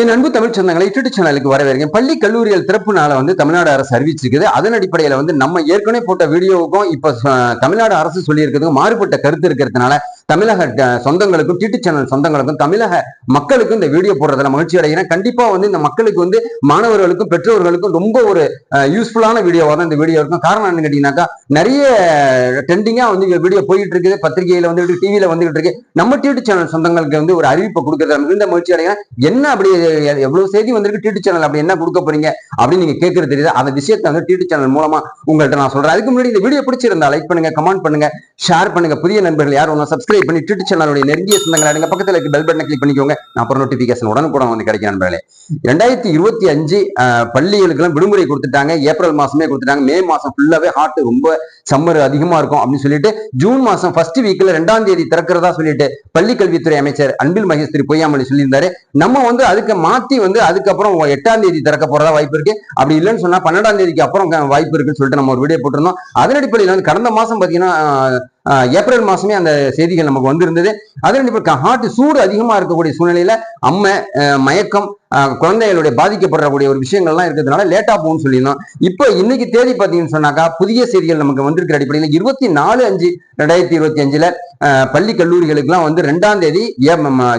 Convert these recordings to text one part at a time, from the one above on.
என் அன்பு தமிழ் சொந்தங்களை யூடியூப் சேனலுக்கு வரவேற்கிறேன். பள்ளி கல்லூரிகள் திறப்பு நாளை வந்து தமிழ்நாடு அரசு அறிவிச்சிருக்குது. அதன் அடிப்படையில் வந்து நம்ம ஏற்கனவே போட்ட வீடியோவுக்கும் இப்போ தமிழ்நாடு அரசு சொல்லியிருக்கிறதுக்கும் மாறுபட்ட கருத்து இருக்கிறதுனால தமிழக சொந்தங்களுக்கும் டிடி சேனல் சொந்தங்களுக்கும் தமிழக மக்களுக்கும் இந்த வீடியோ போடுறதுல மகிழ்ச்சி அடைகிறேன். கண்டிப்பா வந்து இந்த மக்களுக்கு வந்து மாணவர்களுக்கும் பெற்றோர்களுக்கும் ரொம்ப ஒரு யூஸ்ஃபுல்லான வீடியோவாக தான் இந்த வீடியோ இருக்கும். காரணம் என்னன்னு கேட்டீங்கன்னாக்கா நிறைய ட்ரெண்டிங்காக வந்து வீடியோ போயிட்டு இருக்குது. பத்திரிகையில் வந்துட்டு டிவியில் வந்துகிட்டு இருக்கு. நம்ம டிடி சேனல் சொந்தங்களுக்கு வந்து ஒரு அறிவிப்பை கொடுக்கறது மிகுந்த மகிழ்ச்சி அடைகிறேன். என்ன அப்படி எவ்வளவு செய்தி வந்திருக்கு டிடி சேனல் அப்படி என்ன கொடுக்க போறீங்க அப்படின்னு நீங்க கேட்கறது தெரியுது. அந்த விஷயத்தை வந்து டிடி சேனல் மூலமா உங்கள்கிட்ட நான் சொல்றேன். அதுக்கு முன்னாடி இந்த வீடியோ பிடிச்சிருந்தா லைக் பண்ணுங்க கமெண்ட் பண்ணுங்க ஷேர் பண்ணுங்க. புதிய நண்பர்கள் யாரும் ஒன்று சப்ஸ்கிரைப் பண்ணி ட்விட்டர் சேனலுடைய நெருங்கிய சொந்தங்களை அடங்க பக்கத்துல இருக்க பெல் பட்டனை கிளிக் பண்ணிக்கோங்க. நான் அப்புறம் நோட்டிபிகேஷன் உடனுக்குடன் வந்து கிடைக்கும் நண்பர்களே. ரெண்டாயிரத்தி இருபத்தி அஞ்சு பள்ளிகளுக்கெல்லாம் விடுமுறை கொடுத்துட்டாங்க. ஏப்ரல் மாசமே கொடுத்துட்டாங்க. மே மாசம் ஃபுல்லாவே ஹாட் ரொம்ப சம்மர் அதிகமா இருக்கும் அப்படின்னு சொல்லிட்டு ஜூன் மாசம் ஃபர்ஸ்ட் வீக்ல ரெண்டாம் தேதி திறக்கிறதா சொல்லிட்டு பள்ளி கல்வித்துறை அமைச்சர் அன்பில் மகேஸ்வரி பொய்யாமொழி சொல்லியிருந்தாரு. நம்ம வந்து அதுக்கு மாத்தி வந்து அதுக்கப்புறம் எட்டாம் தேதி திறக்க போறதா வாய்ப்பு இருக்கு. அப்படி இல்லைன்னு சொன்னா பன்னெண்டாம் தேதிக்கு அப்புறம் வாய்ப்பு இருக்குன்னு சொல்லிட்டு நம்ம ஒரு வீடியோ போட்டிருந்தோம். அதன் அடிப்படையில் வந்து கடந்த மாசம் பாத்தீங்கன்னா ஏப்ரல் மாசமே அந்த செய்திகள் நமக்கு வந்திருந்தது. அதில் இப்போ ஹார்ட் சூடு அதிகமா இருக்கக்கூடிய சூழ்நிலையில அம்மை மயக்கம் குழந்தைகளுடைய பாதிக்கப்படக்கூடிய ஒரு விஷயங்கள்லாம் இருக்கிறதுனால லேட்டா போகும்னு சொல்லியிருந்தோம். இப்போ இன்னைக்கு தேதி பார்த்தீங்கன்னு சொன்னாக்கா புதிய செய்திகள் நமக்கு வந்திருக்கிற அடிப்படையில் இருபத்தி நாலு அஞ்சு ரெண்டாயிரத்தி இருபத்தி அஞ்சுல பள்ளி கல்லூரிகளுக்குலாம் வந்து ரெண்டாம் தேதி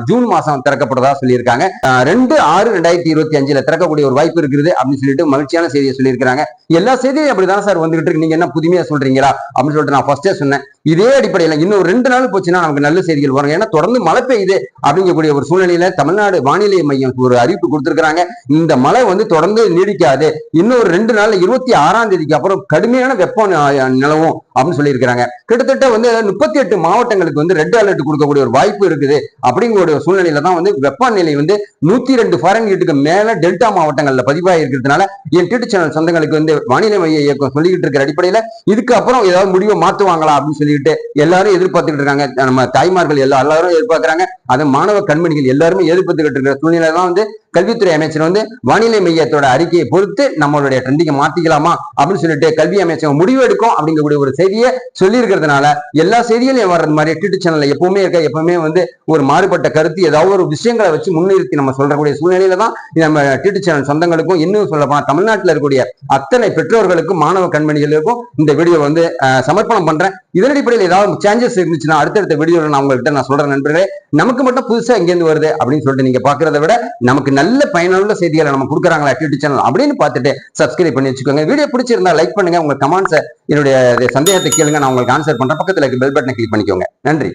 ஜூன் மாசம் திறக்கப்படுறதா சொல்லியிருக்காங்க. ரெண்டு ஆறு ரெண்டாயிரத்தி இருபத்தி அஞ்சுல திறக்கக்கூடிய ஒரு வாய்ப்பு இருக்குது அப்படின்னு சொல்லிட்டு மகிழ்ச்சியான செய்தியை சொல்லியிருக்காங்க எல்லா செய்தியும் அப்படிதான் சார் வந்துகிட்டு இருக்கு? நீங்க என்ன புதுமையா சொல்றீங்களா? அப்படின்னு சொல்லிட்டு நான் ஃபர்ஸ்டே சொன்னேன். இதே அடிப்படையில் இன்னும் ரெண்டு நாள் போச்சுன்னா நமக்கு நல்ல செய்திகள் வரும். ஏன்னா தொடர்ந்து மழை பெய்யுது அப்படிங்கக்கூடிய ஒரு சூழ்நிலையில தமிழ்நாடு வானிலை மையம் ஒரு அறிவிப்பு கொடுத்திருக்கிறாங்க. இந்த மழை வந்து தொடர்ந்து நீடிக்காது. இன்னும் ஒரு ரெண்டு நாள்ல இருபத்தி ஆறாம் தேதிக்கு அப்புறம் கடுமையான வெப்பம் நிலவும் அப்படின்னு சொல்லியிருக்கிறாங்க. கிட்டத்தட்ட வந்து முப்பத்தி எட்டு மாவட்டங்களுக்கு வந்து ரெட் அலர்ட் கொடுக்கக்கூடிய ஒரு வாய்ப்பு இருக்குது. அப்படிங்கிற ஒரு சூழ்நிலையில தான் வந்து வெப்பநிலை வந்து நூத்தி ரெண்டு ஃபாரன்ஹீட்டுக்கு மேல டெல்டா மாவட்டங்கள்ல பதிவாகி இருக்கிறதுனால என் டிடி சேனல் சொந்தங்களுக்கு வந்து வானிலை மைய இயக்கம் சொல்லிக்கிட்டு இருக்கிற அடிப்படையில இதுக்கப்புறம் ஏதாவது முடிவை மாத்துவாங்களா அப்படின்னு சொல்லிட்டு எல்லாரும் எதிர்பார்த்துக்கிட்டு இருக்காங்க. நம்ம தாய்மார்கள் எல்லா எல்லாரும் எதிர்பார்க்கறாங்க. அதை மாணவ கண்மணிகள் எல்லாருமே எதிர்பார்த்துக்கிட்டு இருக்கிற சூழ்நிலை தான் வந்து கல்வித்துறை அமைச்சர் வந்து வானிலை மையத்தோட அறிக்கையை பொறுத்து நம்மளுடைய ட்ரெண்டிங்கை மாத்திக்கலாமா அப்படின்னு சொல்லிட்டு கல்வி அமைச்சகம் முடிவு எடுக்கும் அப்படிங்கக்கூடிய ஒரு செய்தியை சொல்லியிருக்கிறதுனால எல்லா செய்திகளையும் வர்றது மாதிரி டிடி சேனல்ல எப்பவுமே இருக்க எப்பவுமே வந்து ஒரு மாறுபட்ட கருத்து ஏதாவது ஒரு விஷயங்களை வச்சு முன்னிறுத்தி நம்ம சொல்றக்கூடிய சூழ்நிலையில தான் நம்ம டிடி சேனல் சொந்தங்களுக்கும் இன்னும் சொல்ல போனா தமிழ்நாட்டில் இருக்கக்கூடிய அத்தனை பெற்றோர்களுக்கும் மாணவ கண்மணிகளுக்கும் இந்த வீடியோ வந்து சமர்ப்பணம் பண்றேன். இதன் அடிப்படையில் ஏதாவது சேஞ்சஸ் இருந்துச்சுன்னா அடுத்தடுத்த வீடியோவில் நான் உங்கள்கிட்ட நான் சொல்றேன் நண்பர்களே. நமக்கு மட்டும் புதுசா எங்கேருந்து வருது அப்படின்னு சொல்லிட்டு நீங்க பாக்குறத விட நமக்கு நல்ல நல்ல பயனுள்ள செய்திகளை நம்ம கொடுக்குறாங்களா டிடி சேனல் அப்படின்னு பார்த்துட்டு சப்ஸ்கிரைப் பண்ணி வச்சுக்கோங்க. வீடியோ பிடிச்சிருந்தா லைக் பண்ணுங்க. உங்க கமெண்ட்ஸை என்னுடைய சந்தேகத்தை கேளுங்க. நான் உங்களுக்கு ஆன்சர் பண்றேன். பக்கத்துல பெல் பட்டனை கிளிக் பண்ணிக்கோங்க. நன்றி.